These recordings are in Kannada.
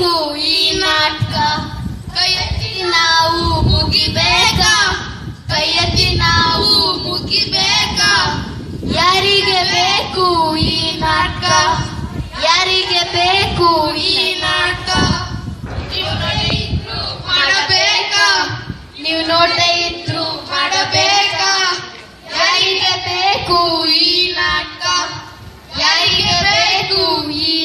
ಬೇಕು ಈ ನಾಟಕ ಕೈಯತ್ತಿ ನಾವು ಮುಗಿಬೇಕ. ಕೈಯತ್ತಿ ನಾವು ಮುಗಿಬೇಕ. ಯಾರಿಗೆ ಬೇಕು ಈ ನಾಟಕ? ಯಾರಿಗೆ ಬೇಕು ಈ ನಾಟಕ? ಮಾಡಬೇಕ. ನೀವು ನೋಡ್ತಾ ಇದ್ರು ಮಾಡಬೇಕ. ಯಾರಿಗೆ ಬೇಕು ಈ ನಾಟಕ? ಯಾರಿಗೆ ಬೇಕು ಈ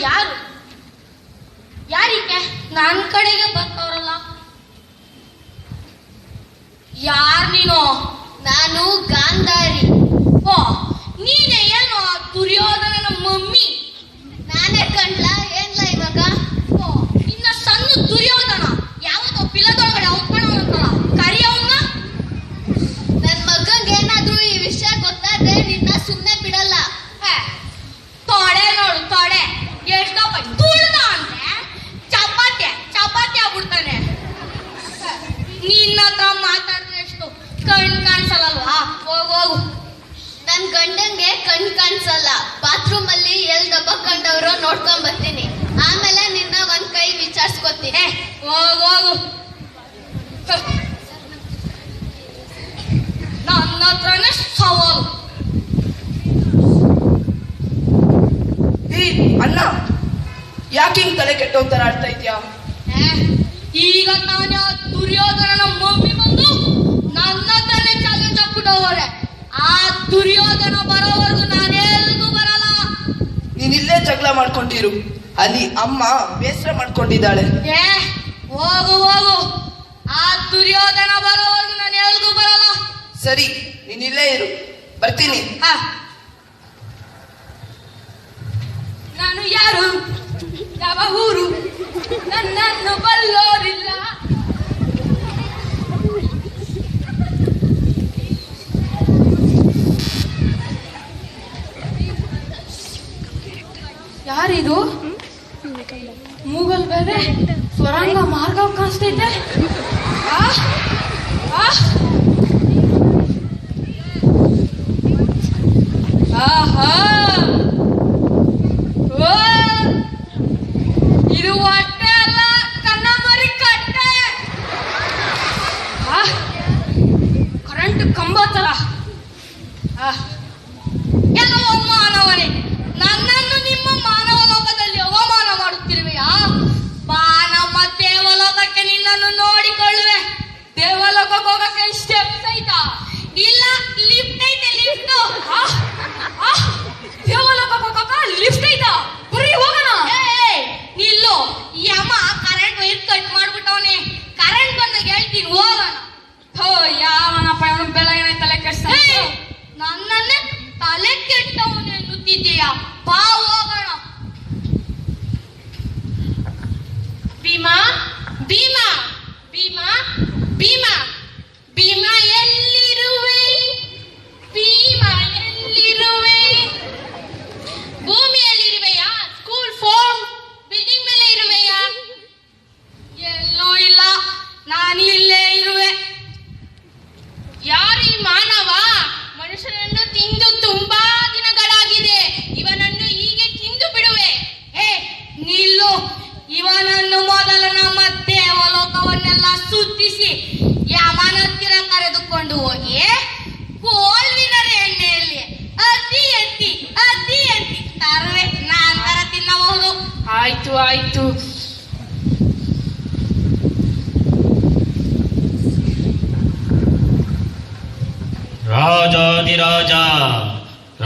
ಯಾರು? ಯಾರಿಗೆ ನನ್ನ ಕಡೆಗೆ ಬರ್ತವ್ರಲ್ಲ. ಯಾರ್ ನೀನು? ನಾನು ಗಾಂಧಾರಿ. ಓ ನೀನೇ ಏನೋ ದುರ್ಯೋಧನನ ಮಮ್ಮಿ? ನಾನೇ ಕಂಡ್ಲ ನಿನ್ನ ಹತ್ರ ಮಾತಾಡಿದ್ರೆ ಎಷ್ಟು? ಕಣ್ ಕಾಣಿಸಲ್ಲಲ್ವಾ? ಹೋಗ್ ಹೋಗು. ನನ್ ಗಂಡಂಗೆ ಕಣ್ ಕಾಣಿಸಲ್ಲ. ಬಾತ್ರೂಮ್ ಅಲ್ಲಿ ಎಲ್ ದಬ್ಬ ಕಂಡವ್ರು ನೋಡ್ಕೊಂಡ್ ಬರ್ತೀನಿ. ಆಮೇಲೆ ನಿನ್ನ ಒಂದ್ ಕೈ ವಿಚಾರಿಸ್ಕೊತೀನಿ. ಹೋಗ್ ಹೋಗು. ನನ್ನ ಹತ್ರನೇ ಸವಾಲು. ಅಣ್ಣ ಯಾಕೆ ಹಿಂಗ್ ತಲೆ ಕೆಟ್ಟೋನ್ ತರ ಆಡ್ತಾ ಇದ್ಯಾ? ಏ, ಈಗ ನಾನು ದುರ್ಯೋಧನನ ಮಮ್ಮಿ ಬಂದು ನನ್ನ ಹತ್ರನೇ ಚಾಲೆಂಜ್ ಹಾಕ್ಬಿಟ್ಟವ್ರೆ ಆ ದುರ್ಯೋಧನ ಬರೋವರೆಗೂ ನಾನೆಲ್ಗೂ ಬರಲ್ಲ. ನೀನಿಲ್ಲೇ ಜಗಳ ಮಾಡ್ಕೊಂಡಿರು ಅಲ್ಲಿ ಅಮ್ಮ ಬೇಸರ ಮಾಡ್ಕೊಂಡಿದ್ದಾಳೆ. ಏ ಹೋಗು ಹೋಗು. ಆ ದುರ್ಯೋಧನ ಬರೋವರೆಗೂ ನಾನು ಎಲ್ಗೂ ಬರಲ್ಲ. ಸರಿ ನೀನಿಲ್ಲೇ ಇರು. ಬರ್ತೀನಿ. ಹಾ. ನಾನು ಯಾರು? ಯಾವ ಕಾಣಿಸ್ತೈತೆ? ಆಹಾ ಓ! ಹೊಟ್ಟೆ ಅಲ್ಲ ಕನ್ನ ಮರಿ ಕಟ್ಟೆ? ಕರೆಂಟ್ ಕಂಬ ತರ ಆ. ¡Dima! ದೇವಲೋಕವನ್ನೆಲ್ಲ ಸುತ್ತಿಸಿ ಯಮನ ಹತ್ತಿರ ಕರೆದುಕೊಂಡು ಹೋಗಿ ಕೋಲ್ವಿನರ ಎಣ್ಣೆಯಲ್ಲಿ, ಅತಿ ಎತ್ತಿ ಅತಿ ಎತ್ತಿ, ತರುವೆ ನಾನು ತಿನ್ನಬಹುದು. ಆಯ್ತು ಆಯ್ತು. ರಾಜಾದಿರಾಜ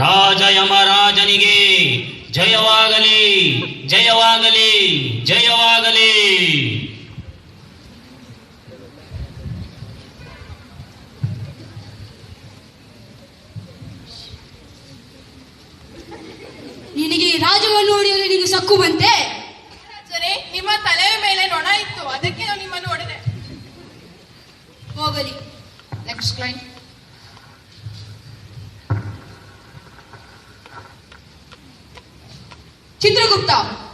ರಾಜ ಯಮರಾಜನಿಗೆ ಜಯವಾಗಲಿ ಜಯವಾಗಲಿ ಜಯವಾಗಲಿ. ಹಾಕುವಂತೆ ನಿಮ್ಮ ತಲೆಯ ಮೇಲೆ ನೊಣ ಇತ್ತು. ಅದಕ್ಕೆ ನಾನು ನಿಮ್ಮನ್ನು ಹೊಡೆದೆ. ಹೋಗಲಿ. ನೆಕ್ಸ್ಟ್ ಲೈನ್ ಚಿತ್ರಗುಪ್ತ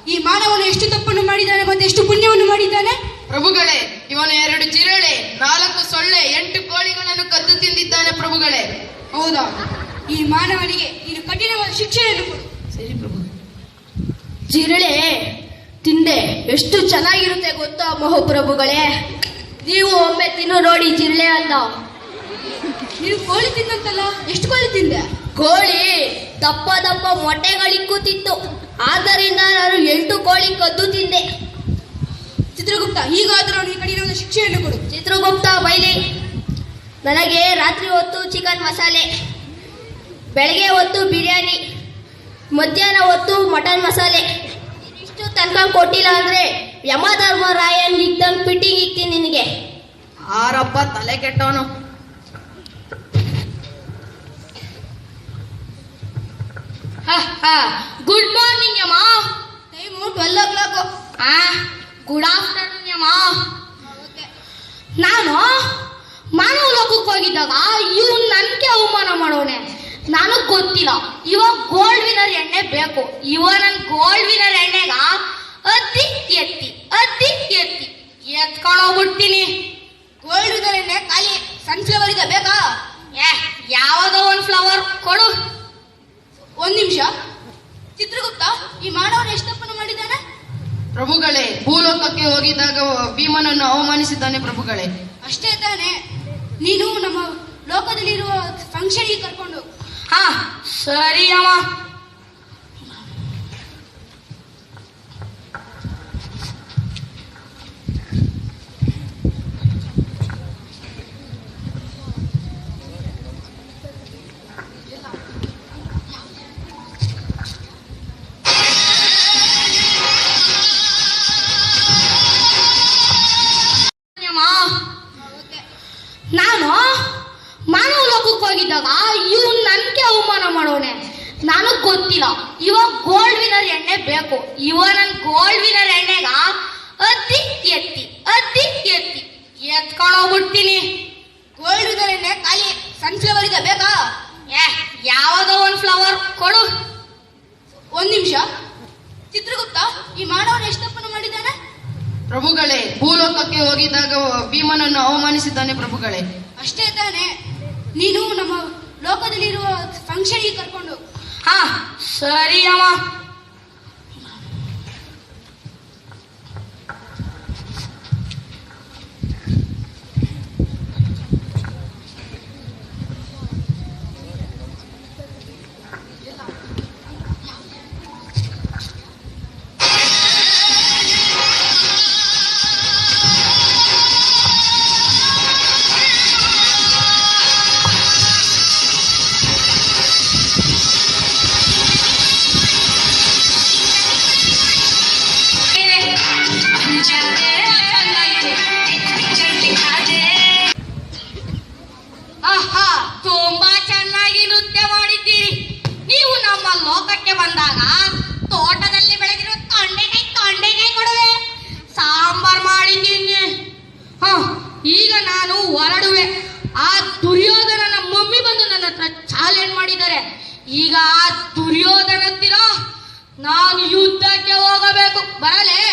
ಈ ಮಾನವನು ಎಷ್ಟು ತಪ್ಪನ್ನು ಮಾಡಿದ್ದಾನೆ ಮತ್ತೆ ಎಷ್ಟು ಪುಣ್ಯವನ್ನು ಮಾಡಿದ್ದಾನೆ? ಪ್ರಭುಗಳೇ ಇವನು ಎರಡು ಜಿರಳೆ ನಾಲ್ಕು ಸೊಳ್ಳೆ ಎಂಟು ಕೋಳಿಗಳನ್ನು ಕದ್ದು ತಿಂದಿದ್ದಾನೆ ಪ್ರಭುಗಳೇ. ಹೌದಾ? ಈ ಮಾನವನಿಗೆ ನೀನು ಕಠಿಣವಾದ ಶಿಕ್ಷೆಯನ್ನು ಕೊಡು. ಸರಿ ಪ್ರಭು. ಜಿರಳೆ ತಿಂದೆ. ಎಷ್ಟು ಚೆನ್ನಾಗಿರುತ್ತೆ ಗೊತ್ತಾ ಮಹಾಪ್ರಭುಗಳೇ? ನೀವು ಒಮ್ಮೆ ತಿನ್ನು ನೋಡಿ ಜಿರಳೆ ಅಲ್ಲ ನೀವು ಕೋಳಿ ತಿನ್ನಂತಲ್ಲ ಎಷ್ಟು ಕೋಳಿ ತಿಂದೆ? ಕೋಳಿ ದಪ್ಪ ದಪ್ಪ ಮೊಟ್ಟೆಗಳಿಕ್ಕುತ್ತಿತ್ತು ಆದ್ದರಿಂದ ನಾನು ಎಂಟು ಕೋಳಿ ಕದ್ದು ತಿಂದೆ. ಚಿತ್ರಗುಪ್ತ ಈಗಾದರೂ ಅವನಿಗೆ ಒಂದು ಶಿಕ್ಷೆಯನ್ನು ಕೊಡು. ಚಿತ್ರಗುಪ್ತ ಬೈಲಿ ನನಗೆ ರಾತ್ರಿ ಹೊತ್ತು ಚಿಕನ್ ಮಸಾಲೆ ಬೆಳಗ್ಗೆ ಹೊತ್ತು ಬಿರಿಯಾನಿ ಮಧ್ಯಾಹ್ನ ಹೊತ್ತು ಮಟನ್ ಮಸಾಲೆ. ಇಷ್ಟು ತನಕ ಕೊಟ್ಟಿಲ್ಲ ಅಂದ್ರೆ ಯಮಧರ್ಮರಾಯನ್ ಇದ್ದಂಗೆ ಪಿಟ್ಟಿಗೆ ಇಕ್ತೀನಿ ನಿನಗೆ. ಆರಪ್ಪ ತಲೆ ಕೆಟ್ಟವನು. ಗುಡ್ ಮಾರ್ನಿಂಗ್ ಅಮ್ಮ time twelve o'clock good afternoon ಯಮ್ಮ ನಾನು ಮಾನವ ಲೋಕಕ್ಕೆ ಹೋಗಿದ್ದಾಗ ಇವ್ ನನಗೆ ಅವಮಾನ ಮಾಡೋನೆ. ನನಗ್ ಗೊತ್ತಿಲ್ಲ. ಇವಾಗ ಗೋಲ್ಡ್ ವಿನರ್ ಎಣ್ಣೆ ಬೇಕು. ಇವ ನನ್ ಗೋಲ್ಡ್ ವಿನರ್ ಎಣ್ಣೆಗ ಅತಿ ಎತ್ತಿ ಅತಿ ಎತ್ತಿ. ಎತ್ಕೊಂಡು ಹೋಗ್ಬಿಡ್ತೀನಿ. ಗೋಲ್ಡ್ ವಿನರ್ ಎಣ್ಣೆ ಖಾಲಿ. ಸನ್ಫ್ಲವರ್ ಇದೆ ಬೇಕಾ? ಏ ಯಾವುದೋ ಒಂದು ಫ್ಲವರ್ ಕೊಡು. ಒಂದ್ ನಿಮಿಷ. ಚಿತ್ರಗುಪ್ತ ಈ ಮಾನವನ ಎಷ್ಟಪ್ಪನ ಮಾಡಿದ್ದಾನೆ? ಪ್ರಭುಗಳೇ ಭೂಲೋಕಕ್ಕೆ ಹೋಗಿದ್ದಾಗ ಭೀಮನನ್ನು ಅವಮಾನಿಸಿದ್ದಾನೆ ಪ್ರಭುಗಳೇ. ಅಷ್ಟೇ ತಾನೆ. ನೀನು ನಮ್ಮ ಲೋಕದಲ್ಲಿರುವ ಫಂಕ್ಷನ್ಗೆ ಕರ್ಕೊಂಡು ಹಾ ಸರಿ ಅಮ್ಮ. ಅಮ್ಮ ನಾನು ಲೋಕಕ್ಕೆ ಹೋಗಿದ್ದಾಗ ಇವ್ ನನ್ಗೆ ಅವಮಾನ ಮಾಡೋಣೆ. ನನಗ್ ಗೊತ್ತಿಲ್ಲ. ಇವಾಗ ಗೋಲ್ಡ್ ವಿನರ್ ಎಣ್ಣೆ ಬೇಕು. ಇವ ನನ್ ಗೋಲ್ಡ್ ವಿನರ್ ಎಣ್ಣೆಗ ಅತ್ತಿ ಎತ್ತಿ ಅತ್ತಿ ಎತ್ತಿ. ಎತ್ಕೊಂಡು ಹೋಗ್ಬಿಡ್ತೀನಿ ಗೋಲ್ಡ್ ವಿನರ್ ಎಣ್ಣೆ ಖಾಲಿ. ಸನ್ಫ್ಲವರ್ ಇದೆ ಬೇಕಾ? ಏ ಯಾವ್ದೋ ಒಂದ್ ಫ್ಲವರ್ ಕೊಡು. ಒಂದ್ ನಿಮಿಷ. ಚಿತ್ರಗುಪ್ತ ಈ ಮಾನವನ ಎಷ್ಟಪ್ಪನ ಮಾಡಿದ್ದಾನೆ? ಪ್ರಭುಗಳೇ ಭೂಲೋಕಕ್ಕೆ ಹೋಗಿದ್ದಾಗ ಭೀಮನನ್ನು ಅವಮಾನಿಸಿದ್ದಾನೆ ಪ್ರಭುಗಳೇ. ಅಷ್ಟೇ ತಾನೆ. ನೀನು ನಮ್ಮ ಲೋಕದಲ್ಲಿರುವ ಫಂಕ್ಷನ್ಗೆ ಕರ್ಕೊಂಡು ಹಾ ಸರಿ ಅಮ್ಮ. ಬಂದಾಗ ತೋಟದಲ್ಲಿ ಬೆಳೆದಿರೋ ತೊಂಡೆಕಾಯಿ ತೊಂಡೆಕಾಯಿ ಕೊಡುವೆ. ಸಾಂಬಾರ್ ಮಾಡಿದ್ದೀನಿ ಹ, ಈಗ ನಾನು ಹೊರಡುವೆ. ಆ ದುರ್ಯೋಧನನ ಮಮ್ಮಿ ಬಂದು ನನ್ನ ಹತ್ರ ಚಾಲೆಂಜ್ ಮಾಡಿದ್ದಾರೆ. ಈಗ ಆ ದುರ್ಯೋಧನ ಹತ್ತಿರ ನಾನು ಯುದ್ಧಕ್ಕೆ ಹೋಗಬೇಕು. ಬರಲೇ?